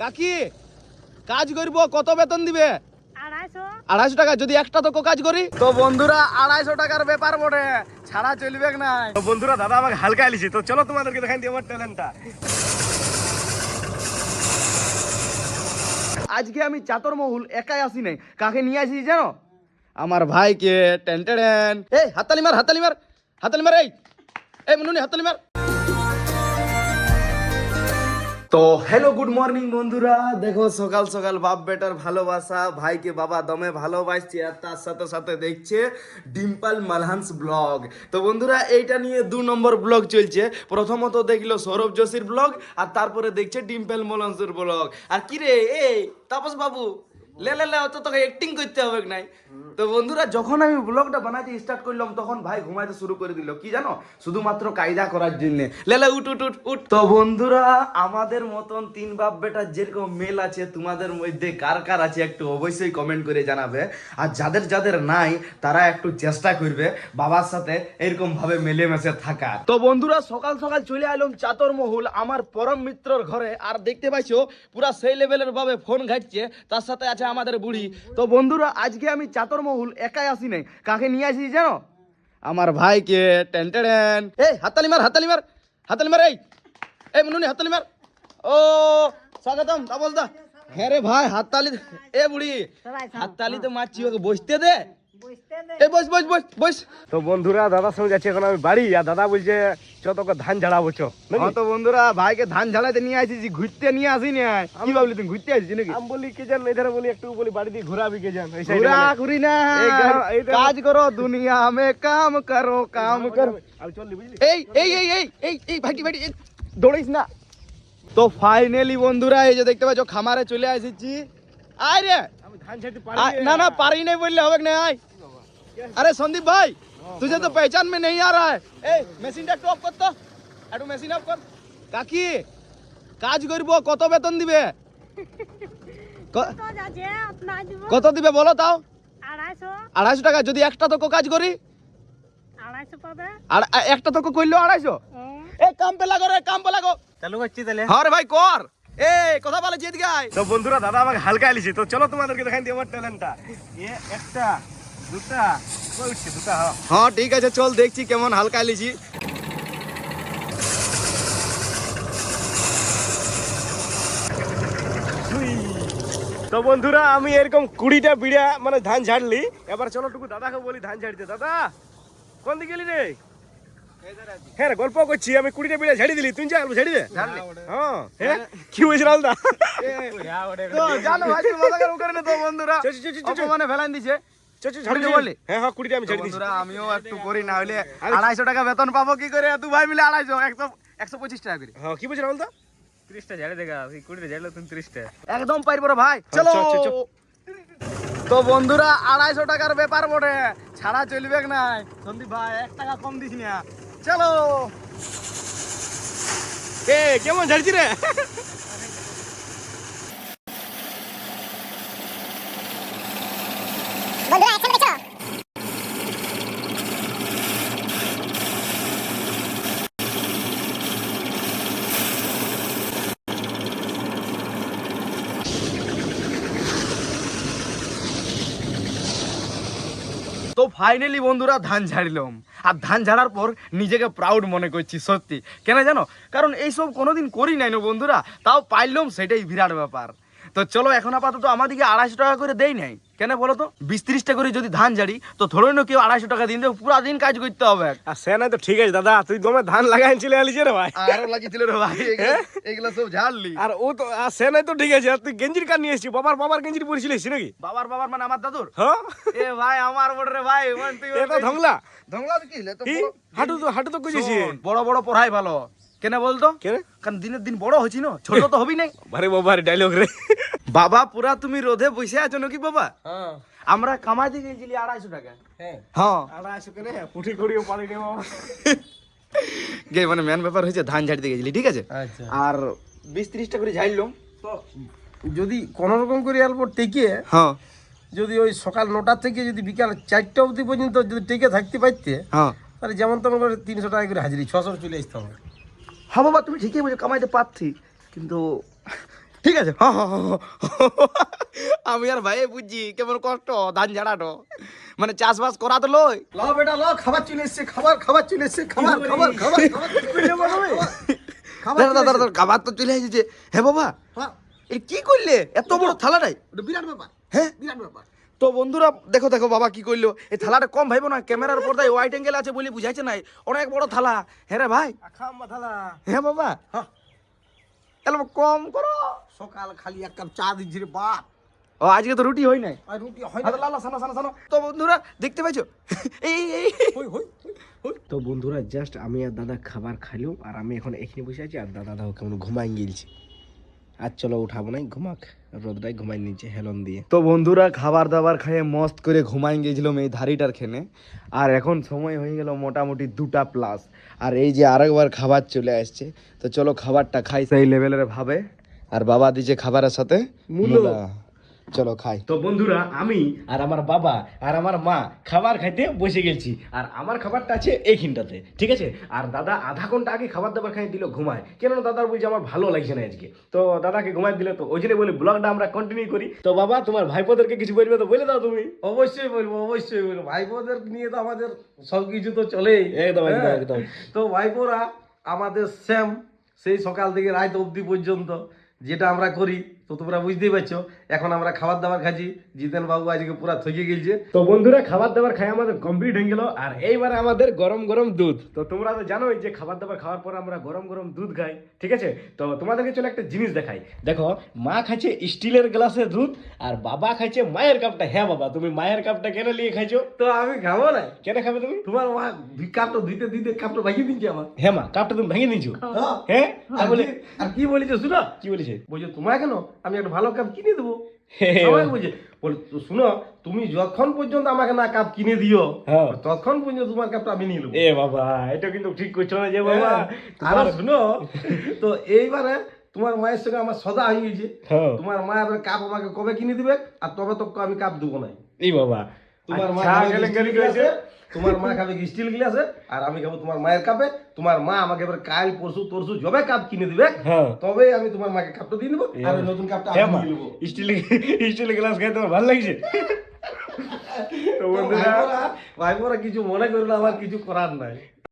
কাকি কাজ করব কত বেতন দিবে? আড়াইশো। আড়াইশো টাকা যদি একটা তো কাজ করি? তো বন্ধুরা আড়াইশো টাকার ব্যাপার বটে ছাড়া চলবে না তো বন্ধুরা দাদা আমাকে হালকা আলিছে তো চলো তোমাদেরকে দেখাই দিই আমার ট্যালেন্টটা আজকে আমি চাতর মহুল একাই আসি নাই। কাকে নিয়ে আসি জানো? আমার ভাইকে টেন টেন এই হাতালি মার হাতালি মার হাতালি মার এই। এই মনুনি হাতালি মার। তো হ্যালো গুড মর্নিং বন্ধুরা। দেখো, সকাল সকাল বাপ বেটার ভালোবাসা, ভাইকে বাবা দমে ভালোবাসছে, আর তার সাথে সাথে দেখছে ডিম্পল মালহান্স ব্লগ। তো বন্ধুরা, এইটা নিয়ে দু নম্বর ব্লগ চলছে। প্রথমত দেখল সৌরভ যোশীর ব্লগ, আর তারপরে দেখছে ডিম্পল মালহান্সের ব্লগ। আর কিরে, এই, তাপস বাবু লে লে অত তোকে অ্যাক্টিং করতে হবে নাই? তো বন্ধুরা, যখন আমি ব্লগটা বানাতে স্টার্ট করলাম, তখন ভাই ঘুমাইতে শুরু করে কি জানো? শুধুমাত্র কায়দা করার লে উঠ উঠ উঠ উঠ। তো বন্ধুরা, আমাদের মতন তিন বাপ বেটার যেরকম মেল আছে, তোমাদের মধ্যে কার কার আছে একটু অবশ্যই কমেন্ট করে জানাবে। আর যাদের যাদের নাই, তারা একটু চেষ্টা করবে বাবার সাথে এরকম ভাবে মিলেমিশে থাকার। তো বন্ধুরা, সকাল সকাল চলে এলাম চাতর মহুল, আমার পরম মিত্রর ঘরে। আর দেখতে পাইছো, পুরা সেই লেভেলের ভাবে ফোন ঘাটছে। তার সাথে আছে আমাদের বুড়ি। তো বন্ধুরা আজকে আমি চাতর মহুল একাই আসি নাই। কাকে নিয়ে আসি জানো? আমার ভাইকে টেন টেন। এ হাতালি মার হাতালি মার হাতালি মার এই। এই মনুনি হাতালি মার। ও স্বাগতম তা বলতা হ্যাঁ রে ভাই হাততালি এ বুড়ি হাততালি তো মারছি ওকে বসতে দে। এই বস বস বস বস। তো বন্ধুরা দাদার সঙ্গে যাচ্ছি এখন আমি বাড়ি আর দাদা বলছে চ তোকে ধান ঝাড়াবো চ হ্যাঁ তো বন্ধুরা ভাইকে ধান ঝাড়াইতে নিয়ে আসিছি ঘুরতে নিয়ে আসি না কি ভাবলি তুমি ঘুরতে আসিস নাকি? আমি বলি কে জান এধারে বলি একটু বলি বাড়ি দিয়ে ঘোরাবি কে জান? ঘুরা। ঘুরি না। কাজ করো দুনিয়া মে কাম করো কাম করো। আমি চললি বুঝলি? এই এই এই এই এই এই ভাইটি ভাইটি এই, দৌড়িস না। তো ফাইনালি বন্ধুরা এই যে দেখতে পাচ্ছ খামারে চলে আসিছি আয় রে। আমি ধান ঝাড়তে আয়, না। না পারি নাই বললে হবে না আয়। আরে সন্দীপ ভাই তুঝে তো পেহচান মে নেই আ রা এই মেশিনটা একটু অফ কর তো একটু মেশিন অফ কর কাকি কাজ করব কত বেতন দিবে কত দিবে বলো তাও আড়াইশো টাকা যদি একটা তোকে কাজ করি একটা তোকে করল আড়াইশো এই কাম পেলা রে কাম পেলা গো চালু করছি তাহলে হর ভাই কর এ কথা বলে জিত গাই তো বন্ধুরা দাদা আমাকে হালকা এলিছি তো চলো তোমাদেরকে দেখাই দিই আমার ট্যালেন্টটা এ একটা হ্যাঁ হ্যাঁ ঠিক আছে চল দেখছি কেমন হালকা লিছি তো বন্ধুরা আমি এরকম কুড়িটা বিড়া মানে ধান ঝাড়লি এবার চলো টুকু দাদাকে বলি ধান ঝাড়তে দাদা কোন দিকে গেলি রে হ্যাঁ গল্প করছি আমি কুড়িটা বিড়া ঝাড়ি দিলি তুই যা ঝাড়ি দে হ্যাঁ হ্যাঁ কি হয়েছে রাহুলদা তো জানো ভাই মজা করে করে না তো বন্ধুরা। অপমানে ফেলান দিছে হ্যাঁ হ্যাঁ কুড়িটা আমি তো বন্ধুরা আমিও একটু করি না হলে আড়াইশো টাকা বেতন পাবো কি করে? দু ভাই মিলে আড়াইশো একশো একশো পঁচিশ টাকা করে। হ্যাঁ কি বলছে রাহুলদা ত্রিশটা ঝাড়ে দেখা কুড়িটা ঝাড়লে তুমি ত্রিশটা। একদম পারব ভাই চলো। তো বন্ধুরা আড়াইশো টাকার ব্যাপার বটে। ছাড়া চলবে না সন্দীপ ভাই এক টাকা কম দিস না। চলো। এ কেমন ঝাড়ছি রে? তো ফাইনালি বন্ধুরা ধান ঝাড়লাম। আর ধান ঝাড়ার পর নিজেকে প্রাউড মনে করছি, সত্যি। কেন জানো? কারণ এইসব কোনোদিন করি নাই না বন্ধুরা, তাও পাইলাম, সেটাই বিরাট ব্যাপার। তো চলো এখন আপাতত আমাদেরকে আড়াইশো টাকা করে দেই নাই। কেন বলো তো? বিশ ত্রিশটা করে যদি ধান ঝাড়ি তো ধরে না কেউ আড়াইশো টাকা দিন দেবে পুরা দিন কাজ করতে হবে। আর সে নাই তো ঠিক আছে দাদা তুই দমে ধান লাগাই চলে আলিছে রে ভাই। আরও লাগিয়েছিল রে ভাই এগুলো- এগুলো সব ঝাড়লি। আর ও তো আর সে নাই তো ঠিক আছে আর তুই গেঞ্জির কান নিয়ে এসেছিস বাবার বাবার গেঞ্জির পরিছিলিস নাকি? বাবার বাবার মানে আমার দাদুর? হ্যাঁ এ ভাই আমার বড় রে ভাই মানে তুই এটা ধংলা। ধংলা তো কি? লে তো কি? হাঁটু তো হাঁটু তো গুজেছি বড় বড় পড়াই ভালো। কেন বলতো? কেন? কারণ দিনের দিন বড় হচ্ছি না ছোট তো হবি নাই। ভারে বাবার ডায়লগ রে। বাবা পুরা তুমি রোদে বসে আছো নাকি বাবা? হ্যাঁ। আমরা কামাইতে গেছিলি আড়াইশো টাকা। হ্যাঁ। হ্যাঁ। আড়াইশো কেনে? পুঠি করিও পারি রে বাবা। গে মানে মেন ব্যাপার হয়েছে ধান ঝাড়তে গেছিলি ঠিক আছে? আচ্ছা। আর বিশ ত্রিশটা করে ঝাড়লাম তো যদি কোনো রকম করে অল্প টেকে হ্যাঁ। যদি ওই সকাল নটা থেকে যদি বিকাল চারটা অবধি পর্যন্ত যদি টেকে থাকতে পারতে হ্যাঁ। তাহলে যেমন তেমন করে তিনশো টাকা করে হাজিরি ছশো চলে আসতে হবে। হ্যাঁ বাবা তুমি ঠিকই বলছো কামাইতে পারছি। কিন্তু ঠিক আছে হ, হ, হ, হ। আমি আর ভাই বুঝছি কেমন কষ্ট ধান ঝাড়াটো মানে চাষবাস করা তো লই। ল বেটা ল খাবার চলে এসছে খাবার খাবার চলে এসছে খাবার খাবার খাবার খাবার তো চলে এসেছে। হ্যাঁ বাবা হ্যাঁ, এ কি করলে? এত বড় থালাটাই ওটা বিরাট ব্যাপার। হ্যাঁ? বিরাট ব্যাপার। তো বন্ধুরা দেখো দেখো বাবা কি করল? এই থালাটা কম ভাইবো না ক্যামেরার পর্দায় ওয়াইট অ্যাঙ্গেল আছে বলে বুঝাইছে নাই অনেক বড় থালা। হ্যাঁ রে ভাই? মাথালা হ্যাঁ বাবা। হ্যাঁ। তাহলে কম করো। সকাল খালি এক কাপ চা দিচ্ছি রে বাপ। ও আজকে তো রুটি হয় নাই। আর রুটি হয় আরে লালা সানা সানা সানা। তো বন্ধুরা দেখতে পাইছো? এই এই হই তো বন্ধুরা জাস্ট আমি আর দাদা খাবার খাইলাম আর আমি এখন এখানে বসে আছি আর দাদা দাও কেমন ঘুমাই গিলছি আর চলো উঠাবো নাই ঘুমাক। রোদটাই ঘুমাই নিচে হেলন দিয়ে। তো বন্ধুরা খাবার দাবার খাইয়ে মস্ত করে ঘুমাই গেছিলাম এই ধারিটার খেনে। আর এখন সময় হয়ে গেল মোটামুটি দুটা প্লাস আর এই যে আরেকবার খাবার চলে আসছে তো চলো খাবারটা খাই সেই লেভেলের ভাবে। আর বাবা দিছে খাবারের সাথে মূলা। চলো খাই। তো বন্ধুরা আমি আর আমার বাবা আর আমার মা খাবার খাইতে বসে গেছি। আর আমার খাবারটা আছে এইখানটাতে ঠিক আছে? আর দাদা আধা ঘণ্টা আগে খাবার দাবার খাই দিল ঘুমায়। কেন দাদার বলছে আমার ভালো লাগছে না আজকে। তো দাদাকে ঘুমাই দিলে তো ওই জন্য বলি ব্লগটা আমরা কন্টিনিউ করি। তো বাবা তোমার ভাইপোদেরকে কিছু বলবে তো বলে দাও তুমি। অবশ্যই বলব অবশ্যই বলব। ভাইপোদের নিয়ে তো আমাদের সব কিছু তো চলেই। একদম, একদম, হ্যাঁ। একদম। তো ভাইপোরা আমাদের স্যাম সেই সকাল থেকে রাত অবধি পর্যন্ত যেটা আমরা করি তো তোমরা বুঝতেই পারছ এখন আমরা খাবার দাবার খাচ্ছি। জিতেন বাবু আজকে পুরা থকে গেছে। তো বন্ধুরা খাবার দাবার খাই আমাদের কমপ্লিট হয়ে গেল। আর এইবার আমাদের গরম গরম দুধ। তো তোমরা তো জানোই যে খাবার দাবার খাওয়ার পর আমরা গরম গরম দুধ খাই ঠিক আছে? তো তোমাদেরকে চলো একটা জিনিস দেখাই। দেখো মা খাইছে স্টিলের গ্লাসে দুধ আর বাবা খাইছে মায়ের কাপটা। হ্যাঁ বাবা তুমি মায়ের কাপটা কেন নিয়ে খাইছো? তো আমি খাব না। কেন খাবে তুমি? তোমার মা কাপটা ধুইতে ধুইতে কাপটা ভাঙিয়ে দিচ্ছে আমার। হ্যাঁ মা কাপটা তুমি ভেঙে নিয়েছো হ্যাঁ। হ্যাঁ? আর কি- বলেছ শুনো? কি বলেছে? বলছো তোমার কেন আমি একটা ভালো কাপ কিনে দেবো। আমাকে বলছে শুনো তুমি যখন পর্যন্ত আমাকে না কাপ কিনে দিও। তখন পর্যন্ত তোমার কাপটা আমি নিয়ে এ বাবা এটা কিন্তু ঠিক করছ না যে বাবা। হ্যাঁ। আর শুনো তো এইবারে তোমার মায়ের সঙ্গে আমার সদা হয়ে গেছে। তোমার মা এবার কাপ আমাকে কবে কিনে দিবে? আর তবে তো আমি কাপ দেবো না। এই বাবা তোমার মা আচ্ছা, তোমার মা খাবে স্টিল গ্লাসে? আর আমি খাব তোমার মায়ের কাপে। তোমার মা আমাকে এবার কাল পরশু তরশু যবে কাপ কিনে দিবে। হ্যাঁ। তবে আমি তোমার মাকে কাপটা দিয়ে দেবো আর নতুন কাপটা আমি নেব। স্টিল স্টিল গ্লাস খাই তোমার ভালো লাগছে। তো বন্ধুরা ভাই কিছু মনে করল আমার কিছু করার নাই।